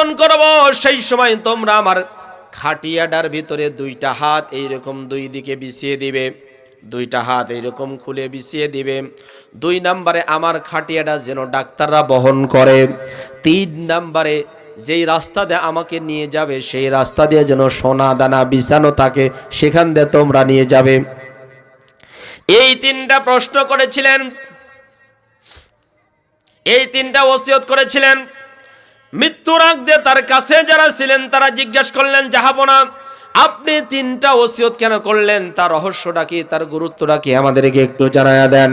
মৃত্যুবরণ করব, সেই সময় তোমরা আমার খাটিয়াডার ভিতরে দুইটা হাত এইরকম দুই দিকে বিছিয়ে দিবে, দুইটা হাত এইরকম খুলে বিছিয়ে দিবে। দুই নম্বরে আমার খাটিয়াটা যেন ডাক্তাররা বহন করে, তিন নম্বরে যেই রাস্তা দিয়ে আমাকে নিয়ে যাবে, সেই রাস্তা দিয়ে যেন সোনা দানা বিছানো থাকে, সেখান দিয়ে তোমরা নিয়ে যাবে। এই তিনটা প্রশ্ন করেছিলেন, এই তিনটা ওসিয়ত করেছিলেন মৃত্যুর আগ তার কাছে যারা ছিলেন, তারা জিজ্ঞেস করলেন যাহাবনা আপনি তিনটা ওসিয়ত কেন করলেন? তার রহস্যটা কি? তার গুরুত্বটা কি? আমাদেরকে একটু জানায়া দেন।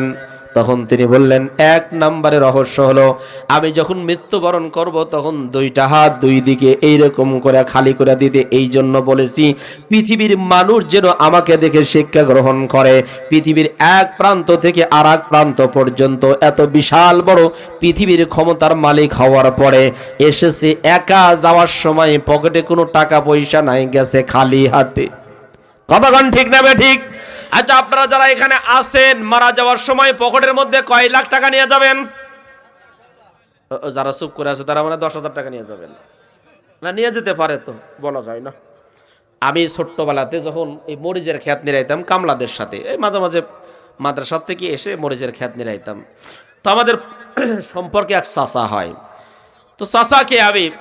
তখন তিনি বললেন, এক নম্বরে রহস্য হলো, আমি যখন মৃত্যুবরণ করব, তখন দুইটা হাত দুই দিকে এইরকম করে খালি করে দিতে এই জন্য বলেছি, পৃথিবীর মানুষ যেন আমাকে দেখে শিক্ষা গ্রহণ করে। পৃথিবীর এক প্রান্ত থেকে আর এক প্রান্ত পর্যন্ত এত বিশাল বড় পৃথিবীর ক্ষমতার মালিক হওয়ার পরে এসেছে একা যাওয়ার সময় পকেটে কোনো টাকা পয়সা নাই, গেছে খালি হাতে। কতক্ষণ ঠিক নেবে ঠিক? আচ্ছা আপনারা যারা এখানে আসেন মারা যাওয়ার সময় পকেটের মধ্যে কয় লাখ টাকা নিয়ে যাবেন? যারা চুপ করে আছে, তারা মানে দশ হাজার টাকা নিয়ে যাবেন। না, নিয়ে যেতে পারে তো, বলা যায় না। আমি ছোট্টবেলাতে যখন এই মরিচের খ্যাত নিরাইতাম, কামলাদের সাথে, এই মাঝে মাঝে মাদ্রাসার থেকে এসে মরিচের খ্যাত নিরাইতাম। তো আমাদের সম্পর্কে এক চাচা হয়। তো চাচাকে আমি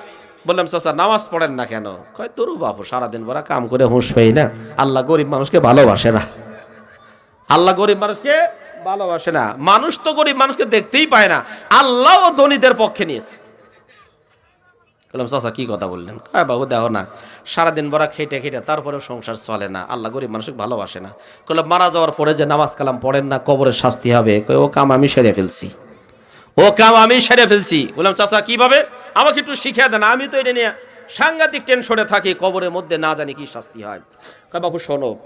বললাম, চাচা, নামাজ পড়েন না কেন? কয়, তোরু বাপু সারাদিন ভরা কাম করে হুঁশ পাই না। আল্লাহ গরিব মানুষকে ভালোবাসে না। আল্লাহ গরিব মানুষকে ভালোবাসে না। মানুষ তো গরিব মানুষকে দেখতেই পায় না। আল্লাহ ও ধনীদের পক্ষে নিয়েছে। বললাম, চাচা, কি কথা বললেন? হ্যাঁ বাবু দেখো না। সারাদিন ভরা খেটে খেটে তারপরেও সংসার চলে না। আল্লাহ গরিব মানুষকে ভালোবাসে না। বললাম, মারা যাওয়ার পরে যে নামাজ কালাম পড়েন না কবরের শাস্তি হবে। ও কাম আমি সেরে ফেলছি। ও কাম আমি সেরে ফেলছি। বললাম, চাচা, কীভাবে? আমাকে একটু শিখিয়ে দেন। আমি তো এটা নিয়ে সাংঘাতিক টেনশনে থাকি, কবরের মধ্যে না জানি কি শাস্তি হয়। বাবু, শোনো।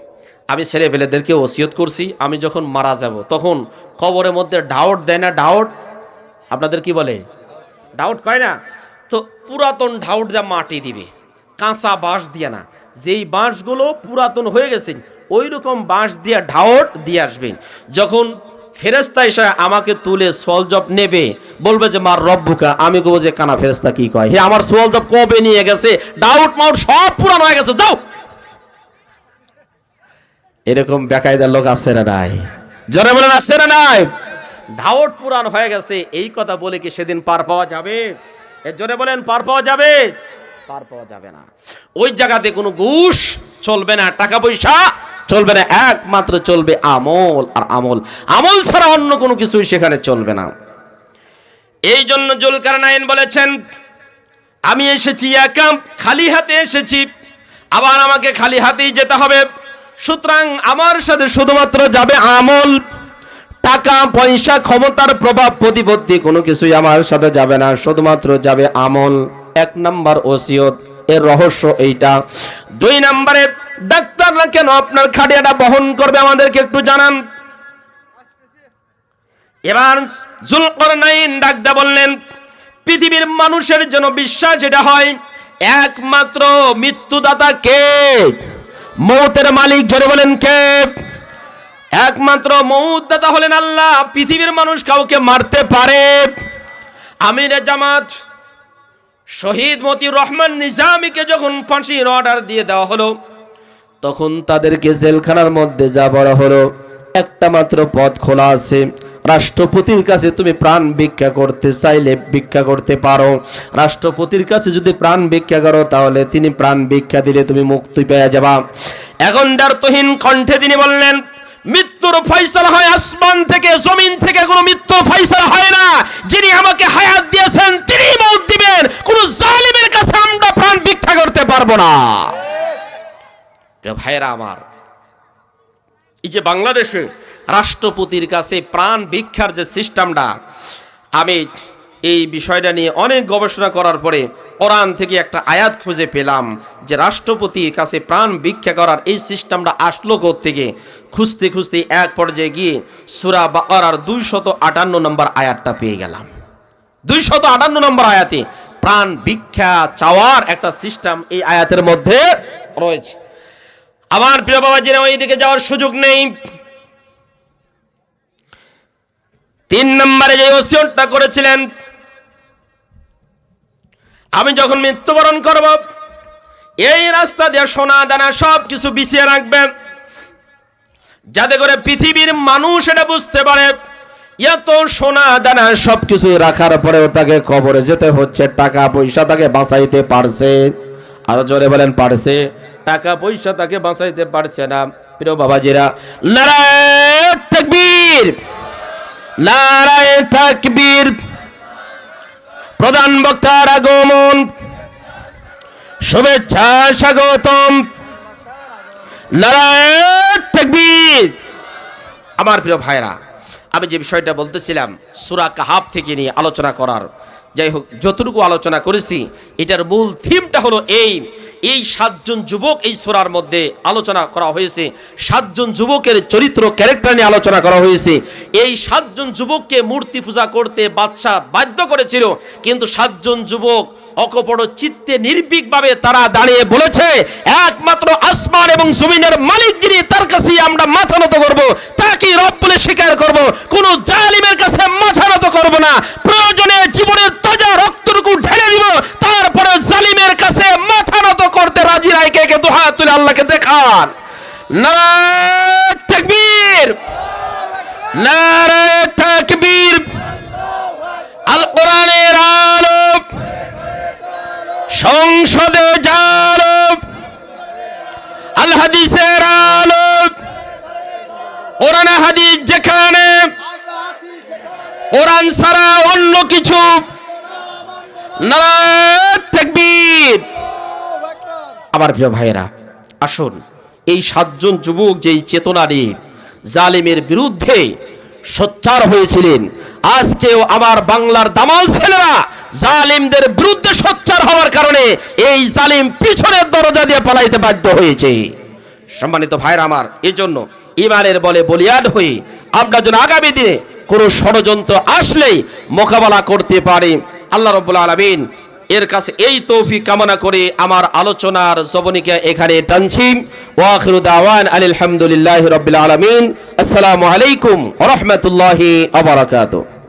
আমি ছেলে পেলেদেরকে ওসিয়ত করছি, আমি যখন মারা যাব, তখন কবরের মধ্যে ডাউট দেয় না, ডাউট? আপনাদের কি বলে? ডাউট কয় না? তো পুরাতন ডাউট দিয়ে মাটি দিবে, কাঁচা বাঁশ দিয়ে না, যেই বাঁশগুলো পুরাতন হয়ে গেছে ওই রকম বাঁশ দিয়ে ঢাউট দিয়ে আসবে। যখন ফেরেস্তা এসে আমাকে তুলে সোয়াল নেবে, বলবে যে, মার রব্বুকা। আমি কবো যে, কানা ফেরেস্তা কি কয়? হে, আমার সোয়াল জব কবে নিয়ে গেছে? ডাউট, মাউট সব পুরানো হয়ে গেছে, যাও। এরকম বেকায়দার লোক আছে না নাই? জোরে বলেন, আছে না নাই? ঢাউট পুরান হয়ে গেছে, এই কথা বলে কি সেদিন পার পাওয়া যাবে? এর জোরে বলেন, পার পাওয়া যাবে? পার পাওয়া যাবে না। ওই জায়গাতে কোনো ঘুষ চলবে না, টাকা পয়সা চলবে না, একমাত্র চলবে আমল, আর আমল আমল ছাড়া অন্য কোনো কিছুই সেখানে চলবে না। এই জন্য জুলকার নাইন বলেছেন, আমি এসেছি একা খালি হাতে এসেছি, আবার আমাকে খালি হাতেই যেতে হবে। সুতরাং আমার সাথে শুধুমাত্র যাবে আমল, টাকা, পয়সা, ক্ষমতার প্রভাব, প্রতিপত্তি, কোনো কিছুই আমার সাথে যাবে না, শুধুমাত্র যাবে আমল। এক নাম্বার ওসিয়ত, এর রহস্য এইটা। দুই নাম্বারে ডাক্তাররা কেন আপনার খাটিয়াটা বহন করবে আমাদেরকে একটু জানান। এবার জুলকরনাইন ডাকদা বললেন, পৃথিবীর মানুষের জন্য বিশ্বাস এটা হয়, একমাত্র মৃত্যুদাতা কে? মৌতের মালিক জোরে বলেন কে? একমাত্র মৌতদাতা হলেন আল্লাহ, পৃথিবীর মানুষ কাউকে মারতে পারে। আমির জামাত, শহীদ মতিউর রহমান নিজামীকে যখন ফাঁসির অর্ডার দিয়ে দেওয়া হলো, তখন তাদেরকে জেলখানার মধ্যে যা বলা হলো, একটা মাত্র পথ খোলা আছে। রাষ্ট্রপতির কাছে তুমি প্রাণ ভিক্ষা করতে চাইলে ভিক্ষা করতে পারো। রাষ্ট্রপতির কাছে যদি প্রাণ ভিক্ষা করো, তাহলে তিনি প্রাণ ভিক্ষা দিলে তুমি মুক্তি পেয়ে যাবা। এখন দ্বার্থহীন কণ্ঠে তিনি বললেন, মৃত্যুর ফয়সালা হয় আসমান থেকে, জমিন থেকে, কোনো মৃত্যুর ফয়সালা হয় না। যিনি আমাকে হায়াত দিয়েছেন তিনি মৌত দিবেন। কোন জালিমের কাছে আমরা প্রাণ ভিক্ষা করতে পারব না। ভাইয়েরা আমার, এই যে বাংলাদেশে রাষ্ট্রপতির কাছে প্রাণ ভিক্ষার যে সিস্টেমটা, আমি এই বিষয়টা নিয়ে অনেক গবেষণা করার পরে কোরআন থেকে একটা আয়াত খুঁজে পেলাম যে রাষ্ট্রপতির কাছে প্রাণ ভিক্ষা করার এই সিস্টেমটা আসলো থেকে খুঁজতে খুঁজতে এক পর্যায়ে গিয়ে সুরা বাকারার দুইশত আটান্ন নম্বর আয়াতটা পেয়ে গেলাম। দুইশত আটান্ন নম্বর আয়াতে প্রাণ ভিক্ষা চাওয়ার একটা সিস্টেম এই আয়াতের মধ্যে রয়েছে। আমার প্রিয় বাবা জেনে ওই দিকে যাওয়ার সুযোগ নেই। তিন নম্বরে যে ওসিয়তটা করেছিলেন, আমি যখন মৃত্যুবরণ করব, এই রাস্তা দিয়ে সোনা দানা সব কিছু বিছিয়ে রাখবেন, যাতে করে পৃথিবীর মানুষ এটা বুঝতে পারে, এত সোনা দানা সব কিছু রাখার পরেও তাকে কবরে যেতে হচ্ছে, টাকা পয়সা তাকে বাঁচাইতে পারছে। আরও জোরে বলেন, পারছে? টাকা পয়সা তাকে বাঁচাইতে পারছে না। প্রিয় বাবাজিরা নারায়ণ নারায়ণ তাকবীর। প্রধান বক্তার আগমন। শুভেচ্ছা স্বাগতম। নারায়ণ তাকবীর। আমার প্রিয় ভাইরা আমি যে বিষয়টা বলতেছিলাম, সুরা কাহাব থেকে নিয়ে আলোচনা করার, যাই হোক, যতটুকু আলোচনা করেছি, এটার মূল থিমটা হলো এই এই সাতজন যুবক এই সুরার মধ্যে আলোচনা করা হয়েছে। সাতজন যুবকের চরিত্র, ক্যারেক্টার নিয়ে আলোচনা করা হয়েছে। এই সাতজন যুবককে মূর্তি পূজা করতে বাদশাহ বাধ্য করেছিল, কিন্তু সাতজন যুবক অকপট চিত্তে নির্ভীকভাবে তারা দাঁড়িয়ে বলেছে, একমাত্র আসমান এবং জমিনের মালিক যিনি, তার কাছেই আমরা মাথা নত করব। তাকে রব বলে স্বীকার করব। কোন জালিমের কাছে মাথা নত করব না প্রয়োজনে জীবনের তাজা রক্তটুকু ঢেলে দিব তারপরে জালিমের কাছে মাথা নত করতে রাজি দুহাত তুলে আল্লাহকে দেখান। নারায়ণ তাকবীর। নারায়ণ তাকবীর। আল কোরআনের আলো সংসদে জালো আল হাদিসের আলো কোরআন হাদিস যেখানে, কোরআন ছাড়া অন্য কিছু। তাকবীর আমার প্রিয় ভাইয়েরা, আসুন এই সাতজন যুবক যেই চেতনা নিয়ে জালিমের বিরুদ্ধে সোচ্চার হয়েছিলেন, আজকেও আমার বাংলার দামাল ছেলেরা জালিমদের বিরুদ্ধে সোচ্চার হওয়ার কারণে এই জালিম পিছনের দরজা দিয়ে পালাইতে বাধ্য হয়েছে। সম্মানিত ভাইরা আমার এই জন্য ইমানের বলে বলিয়াদ হয়ে আমরা যেন আগামী দিনে কোনো ষড়যন্ত্র আসলেই মোকাবেলা করতে পারে। আল্লাহ রব্বুল আলমিন এর কাছে এই তৌফিক কামনা করে আমার আলোচনার জবনিকা এখানে টানছি। ওয়াখিরু দাওয়ান আলহামদুলিল্লাহ রবিল আলমিন। আসসালামু আলাইকুম রহমতুল্লাহ বারাকাতুহু।